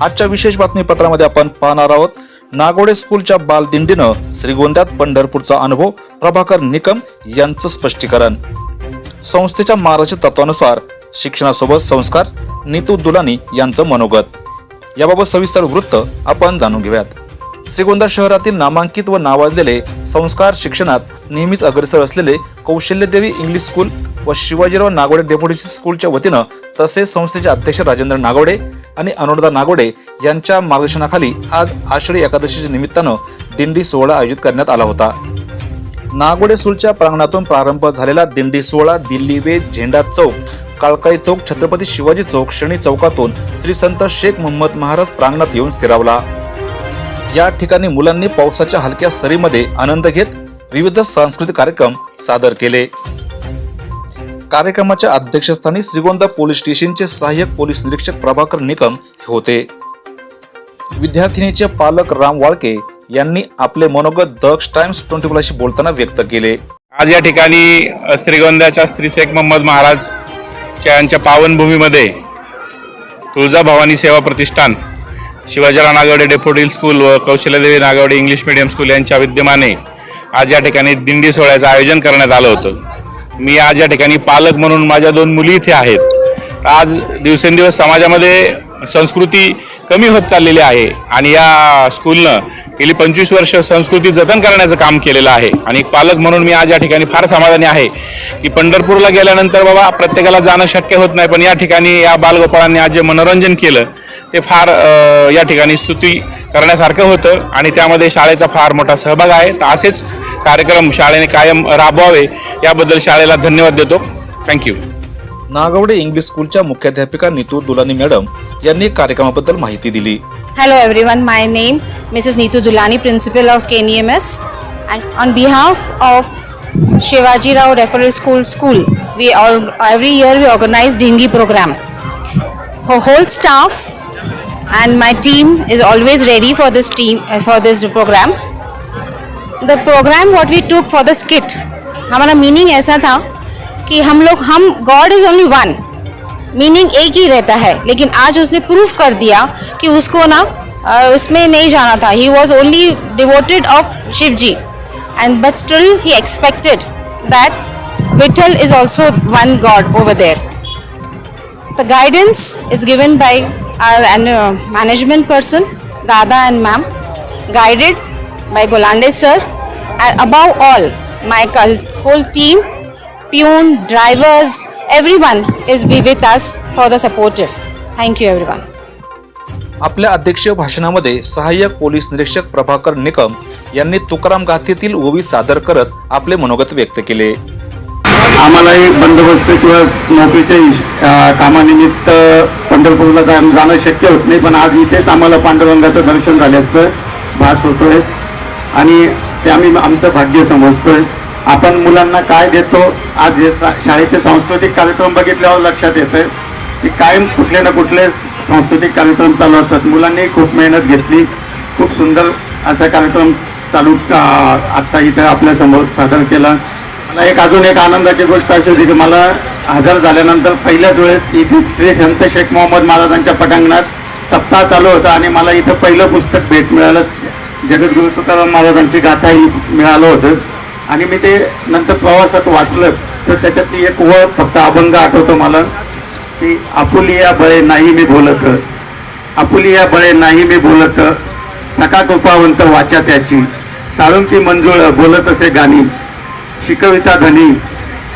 आजच्या विशेष बातमीपत्रामध्ये आपण पाहणार आहोत नागोडे स्कूलच्या बालदिंडीनं श्रीगोंद्यात पंढरपूरचा अनुभव प्रभाकर निकम यांचं स्पष्टीकरण. संस्थेच्या मार्गदर्शक तत्वानुसार शिक्षणासोबत संस्कार नीतू दुलानी यांचं मनोगत. याबाबत सविस्तर वृत्त आपण जाणून घेऊयात. श्रीगोंदा शहरातील नामांकित व नावाजलेले संस्कार शिक्षणात नेहमीच अग्रेसर असलेले कौशल्यदेवी इंग्लिश स्कूल व शिवाजीराव नागोडे डेप्युटी स्कूलच्या वतीनं तसेच संस्थेचे अध्यक्ष राजेंद्र नागोडे आणि अनुराधा नागोडे यांच्या मार्गदर्शनाखाली आज आषाढी एकादशीच्या निमित्तानं दिंडी सोहळा आयोजित करण्यात आला होता. नागोडे स्कूलच्या प्रांगणातून प्रारंभ झालेला दिंडी सोहळा दिल्ली वे झेंडा चौक काळकाई चौक छत्रपती शिवाजी चौक शनी चौकातून श्री संत शेख मोहम्मद महाराज प्रांगणात येऊन स्थिरावला. या ठिकाणी मुलांनी पावसाच्या हलक्या सरीमध्ये आनंद घेत विविध सांस्कृतिक कार्यक्रम सादर केले. कार्यक्रमाच्या अध्यक्षस्थानी श्रीगोंदा पोलीस स्टेशनचे सहाय्यक पोलीस निरीक्षक प्रभाकर निकम हे होते. विद्यार्थिनीचे पालक राम वाळके यांनी आपले मनोगत दक्ष टाइम्स ट्वेंटी फोरशी बोलताना व्यक्त केले. आज या ठिकाणी श्रीगोंद्याच्या श्री शेख मोहम्मद महाराज यांच्या पावनभूमीमध्ये तुळजाभवानी सेवा प्रतिष्ठान शिवाजीराव नागवडे डेफोडील स्कूल व Kaushalyadevi Nagawade English medium school यांच्या विद्यमाने आज या ठिकाणी दिंडी सोहळ्याचं आयोजन करण्यात आलं होतं. मी आज या ठिकाणी पालक म्हणून माझ्या दोन मुली इथे आहेत. आज दिवसेंदिवस समाजामध्ये संस्कृती कमी होत चाललेली आहे आणि या स्कूलनं गेली पंचवीस वर्ष संस्कृती जतन करण्याचं काम केलेलं आहे. आणि एक पालक म्हणून मी आज या ठिकाणी फार समाधानी आहे की पंढरपूरला गेल्यानंतर बाबा प्रत्येकाला जाणं शक्य होत नाही पण या ठिकाणी या बालगोपाळांनी आज जे मनोरंजन केलं ते फार या ठिकाणी स्तुती करण्यासारखं होतं. आणि त्यामध्ये शाळेचा फार मोठा सहभाग आहे. तर असेच कार्यक्रम शाळेने कायम राबवावे याबद्दल शाळेला धन्यवाद देतो. थँक्यू नागवडे इंग्लिश स्कूलच्या मुख्याध्यापिका नीतू दुलानी मॅडम यांनी कार्यक्रमाबद्दल माहिती दिली. Hello everyone my name Mrs Neetu Dulani principal of K M S and on behalf of Shivajirao referral school school we every year we organise dindi programme whole staff and my team is always ready for this team for this programme the programme what we took for the skit हमारा meaning ऐसा था कि हम लोग, हम God is only one meaning एक ही रहता है, लेकिन आज उसने प्रूफ कर दिया कि उसको ना उसमें नहीं जाना था. He was only devoted of Shiv ji and but still he expected that Vitthal is also one God over there the guidance is given by our management person Dada and ma'am guided by Golande sir, and above all my whole team Pune, drivers, everyone is be with us for the supportive. Thank you everyone. आपल्या अध्यक्षीय भाषणामध्ये सहाय्यक police निरीक्षक प्रभाकर निकम यांनी तुकाराम गाथेतील ओवी सादर करत आपले मनोगत व्यक्त केले आम्हालाही बंदोबस्त किंवा नोकरीच्या अ, कामानिमित्त पंढरपूरला जा- जाणं शक्य होत नाही पण आज इथेच आम्हाला पांडुरंगाचं दर्शन झाल्याचं भास होतोय आणि ते आम्ही आमचं भाग्य समजतोय. आपण मुलांना काय देतो आज हे शाळेचे सांस्कृतिक कार्यक्रम बघितल्यावर लक्षात येतंय की कायम कुठले ना कुठले सांस्कृतिक कार्यक्रम चालू असतात. मुलांनी खूप मेहनत घेतली खूप सुंदर असा कार्यक्रम चालू आत्ता इथं आपल्यासमोर सादर केला. मला एक अजून एक आनंदाची गोष्ट अशी होती की मला हजर झाल्यानंतर पहिल्याच वेळेस इथे श्री संत शेख मोहम्मद महाराजांच्या पटांगणात सप्ताह चालू होता आणि मला इथं पहिलं पुस्तक भेट मिळालं जगद्गुरु तुकाराम महाराजांची गाथाही मिळालं होतं. आणि मी ते नंतर प्रवासात वाचलं तर त्याच्यातली एक ओळ फक्त अभंग आठवतो मला की आपुलिया बळे नाही मी बोलत आपुलिया बळे नाही मी बोलत सका कृपावंत वाचा त्याची साळुंकी मंजुळ बोलत असे गाणी शिकविता धनी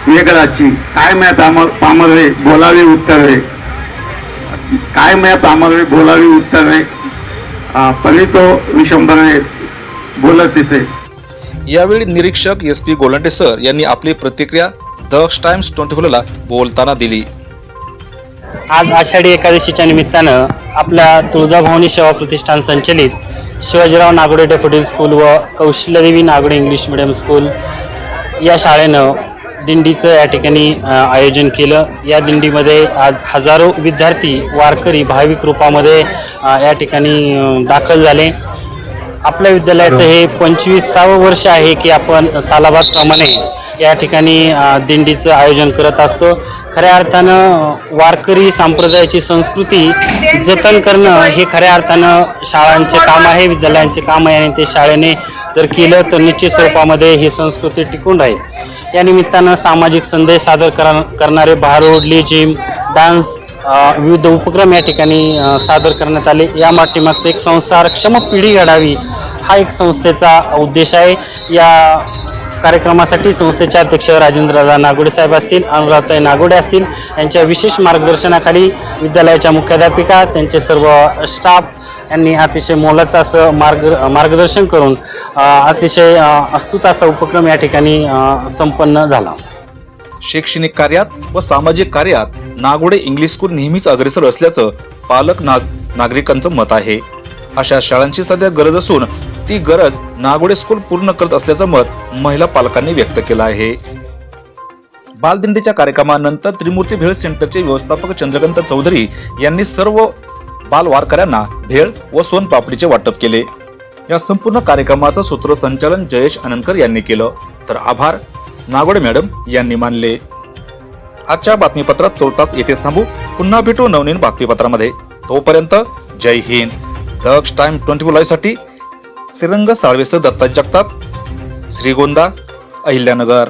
वेगळाची काय म्या पाम पामरे बोलावी उत्तरवे काय म्या पामरवे बोलावी उत्तरवे आ, पलितो विशंभरे बोलतिसे. यावेळी निरीक्षक एस पी गोलंटे सर यांनी आपली प्रतिक्रिया द टाइम्स ट्वेंटी फोरला बोलताना दिली. आज आषाढी एकादशीच्या निमित्तानं आपल्या तुळजाभवानी सेवा प्रतिष्ठान संचलित शिवाजीराव नागोडे डेप्युटी स्कूल व Kaushalyadevi Nagawade English medium school या शाळेनं दिंडीचं या ठिकाणी आयोजन केलं. या दिंडीमध्ये आज हजारो विद्यार्थी वारकरी भाविक रूपामध्ये या ठिकाणी दाखल झाले. आपल्या विद्यालयाचं हे पंचवीसावं वर्ष आहे की आपण सालाबादप्रमाणे या ठिकाणी दिंडीचं आयोजन करत असतो. खऱ्या अर्थानं वारकरी संप्रदायाची संस्कृती जतन करणं हे खऱ्या अर्थानं शाळांचे काम आहे विद्यालयांचे काम आहे आणि ते शाळेने जर केलं तर निश्चित स्वरूपामध्ये ही संस्कृती टिकून राहील. या निमित्तानं सामाजिक संदेश सादर करा करणारे भारूड जिम डान्स विविध उपक्रम या ठिकाणी सादर करण्यात आले. या पाठीमागचं एक संसारक्षम पिढी घडावी हा एक संस्थेचा उद्देश आहे. या कार्यक्रमासाठी संस्थेचे अध्यक्ष राजेंद्रदा नागोडे साहेब असतील अनुराधताई नागोडे असतील यांच्या विशेष मार्गदर्शनाखाली विद्यालयाच्या मुख्याध्यापिका त्यांचे सर्व स्टाफ यांनी अतिशय मोलाचं असं मार्ग मार्गदर्शन करून अतिशय अस्तुत असा उपक्रम या ठिकाणी संपन्न झाला. शैक्षणिक कार्यात व सामाजिक कार्यात नागोडे इंग्लिश स्कूल नेहमीच अग्रेसर असल्याचं पालक नाग नागरिकांचं मत आहे. अशा शाळांची सध्या गरज असून ती गरज नागोडे स्कूल पूर्ण करत असल्याचं मत महिला पालकांनी व्यक्त केलं आहे. बालदिंडीच्या कार्यक्रमानंतर त्रिमूर्ती भेळ सेंटरचे व्यवस्थापक चंद्रकांत चौधरी यांनी सर्व बाल वारकऱ्यांना भेळ व सोनपापडीचे वाटप केले. या संपूर्ण कार्यक्रमाचं सूत्रसंचालन जयेश आनंदकर यांनी केलं. तर आभार नागोडे मॅडम यांनी मानले. आजच्या बातमीपत्रात तोरताच येथेच थांबू. पुन्हा भेटू नवनीन बातमीपत्रामध्ये. तोपर्यंत जय हिंद. दक्ष टाइम ट्वेंटी फोरसाठी श्रीरंग साळवेसह दत्ता जगताप श्रीगोंदा अहिल्यानगर.